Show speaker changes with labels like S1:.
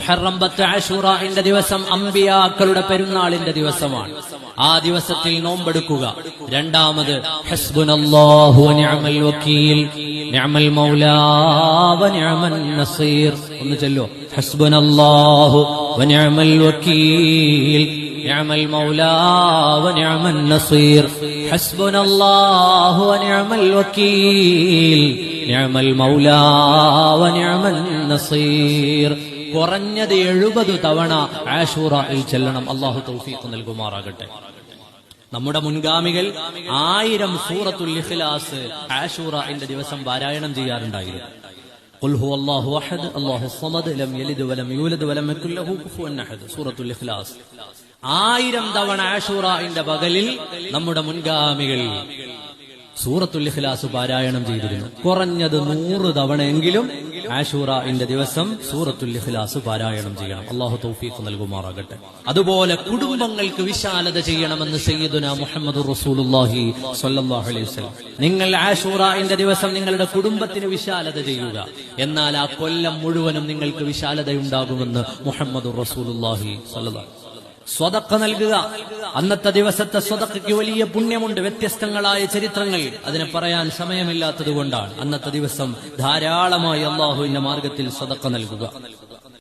S1: മുഹറം പത്ത് ആഷൂറന്റെ ദിവസം അമ്പിയാക്കളുടെ പെരുന്നാളിന്റെ ദിവസമാണ് ആ ദിവസത്തിൽ നോമ്പെടുക്കുക രണ്ടാമത് ഹസ്ബുനല്ലാഹു വനിഅമൽ വക്കീൽ നിഅമൽ മൗലാ വനിഅമൻ നസീർ ഒന്ന് ചൊല്ലോ ഹസ്ബുനല്ലാഹു വനിഅമൽ വക്കീൽ نعم المولى ونعم النصير حسبنا الله ونعم الوكيل نعم المولى ونعم النصير കുറഞ്ഞത് എഴുപത് തവണ ആഷൂറയിൽ ചെല്ലണം അള്ളാഹു തൗഫീഖ് നൽകുമാറാകട്ടെ നമ്മുടെ മുൻഗാമികൾ ആയിരം സൂറത്തുൽ ഇഖ്ലാസ് ആഷൂറന്റെ ദിവസം പാരായണം ചെയ്യാറുണ്ടായിരുന്നു قل هو الله احد الله الصمد لم يلد ولم يولد ولم يكن له كفوا احد സൂറത്തുൽ ഇഖ്ലാസ് ആയിരം തവണ ആഷൂറന്റെ പകലിൽ നമ്മുടെ മുൻഗാമികൾ സൂറത്തുൽ ഇഖ്ലാസ് പാരായണം ചെയ്തിരുന്നു കുറഞ്ഞത് നൂറ് തവണയെങ്കിലും ആഷൂറന്റെ ദിവസം സൂറത്തുൽ ഇഖ്ലാസ് പാരായണം ചെയ്യണം. അള്ളാഹു തൗഫീഖ് നൽകുമാറാകട്ടെ. അതുപോലെ കുടുംബങ്ങൾക്ക് വിശാലത ചെയ്യണമെന്ന് സയ്യിദുന മുഹമ്മദ് റസൂലുള്ളാഹി സ്വല്ലല്ലാഹു അലൈഹി വസല്ലം. നിങ്ങൾ ആശൂറിന്റെ ദിവസം നിങ്ങളുടെ കുടുംബത്തിന് വിശാലത ചെയ്യുക. എന്നാൽ ആ കൊല്ലം മുഴുവനും നിങ്ങൾക്ക് വിശാലതയുണ്ടാകുമെന്ന് മുഹമ്മദ് റസൂലുള്ളാഹി സ്വല്ലല്ലാഹു സ്വതക്ക നൽകുക. അന്നത്തെ ദിവസത്തെ സ്വതക്കയ്ക്ക് വലിയ പുണ്യമുണ്ട്. വ്യത്യസ്തങ്ങളായ ചരിത്രങ്ങൾ അതിനെ പറയാൻ സമയമില്ലാത്തത് കൊണ്ടാണ് അന്നത്തെ ദിവസം ധാരാളമായി അള്ളാഹുവിന്റെ മാർഗത്തിൽ സ്വതക്ക നൽകുക.